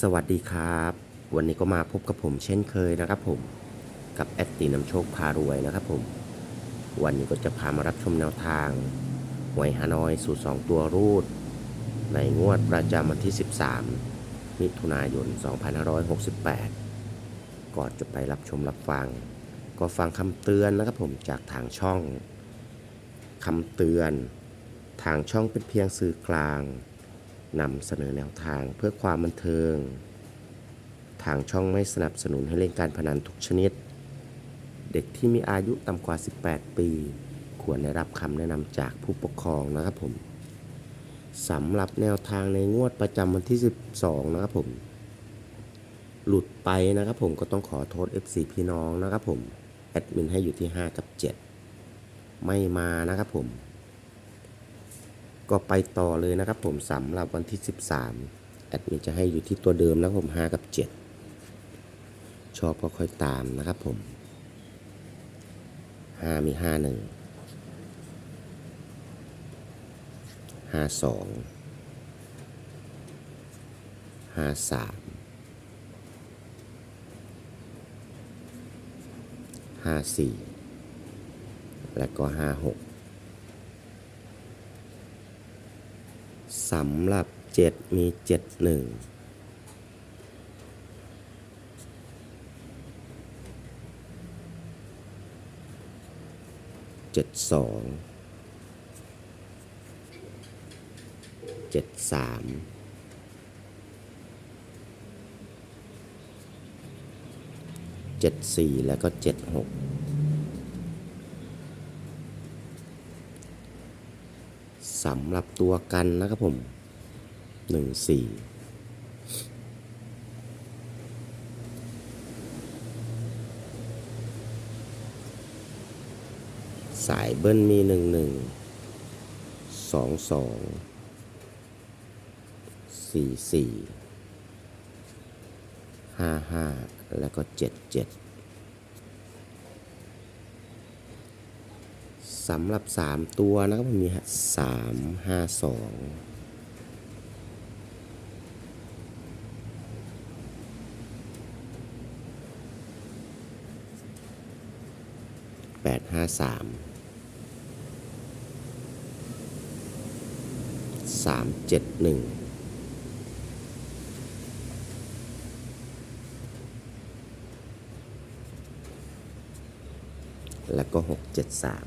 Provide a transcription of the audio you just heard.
สวัสดีครับ วันนี้ก็มาพบกับผมเช่นเคยนะครับผมกับแอดตีนำโชคพารวยนะครับผมวันนี้ก็จะพามารับชมแนวทางหวยฮานอยสูตร2ตัวรูด ในงวดประจำวันที่ 13 มิถุนายน 2568 ก่อนจะไปรับชมรับฟัง ก็ฟังคำเตือนนะครับผมจากทางช่องคำเตือน ทางช่องเป็นเพียงสื่อกลาง นำเสนอแนวทางเพื่อความบันเทิง ทางช่องไม่สนับสนุนให้เล่นการพนันทุกชนิด เด็กที่มีอายุต่ำกว่า 18 ปี ควรได้รับคำแนะนำจากผู้ปกครองนะครับผมสำหรับแนวทางในงวดประจำวันที่ 12 นะครับผม หลุดไปนะครับผมก็ต้องขอโทษ FC พี่น้องนะครับผม แอดมินให้อยู่ที่ 5 กับ 7 ไม่มานะครับผม ก็ไปต่อเลยนะครับผมสำหรับวันที่ 13 แอดมินจะให้อยู่ที่ตัวเดิมนะครับผม 5 กับ 7 ชอบก็ค่อยตามนะครับผม 5 มี 51 52 53 54 และก็ 56 สำหรับ 7 มี 7 1เจ็ดสองเจ็ดสามเจ็ดสี่แล้วก็เจ็ดหก สำหรับตัวกันนะครับผมหนึ่งสี่สายเบิ้ลมีหนึ่งหนึ่งสองสองสี่สี่ห้าห้าแล้วก็เจ็ดเจ็ด สำหรับ 3 ตัวนะครับมีฮะสามห้าสองแปดห้าสามสามเจ็ดหนึ่งแล้วก็หกเจ็ดสาม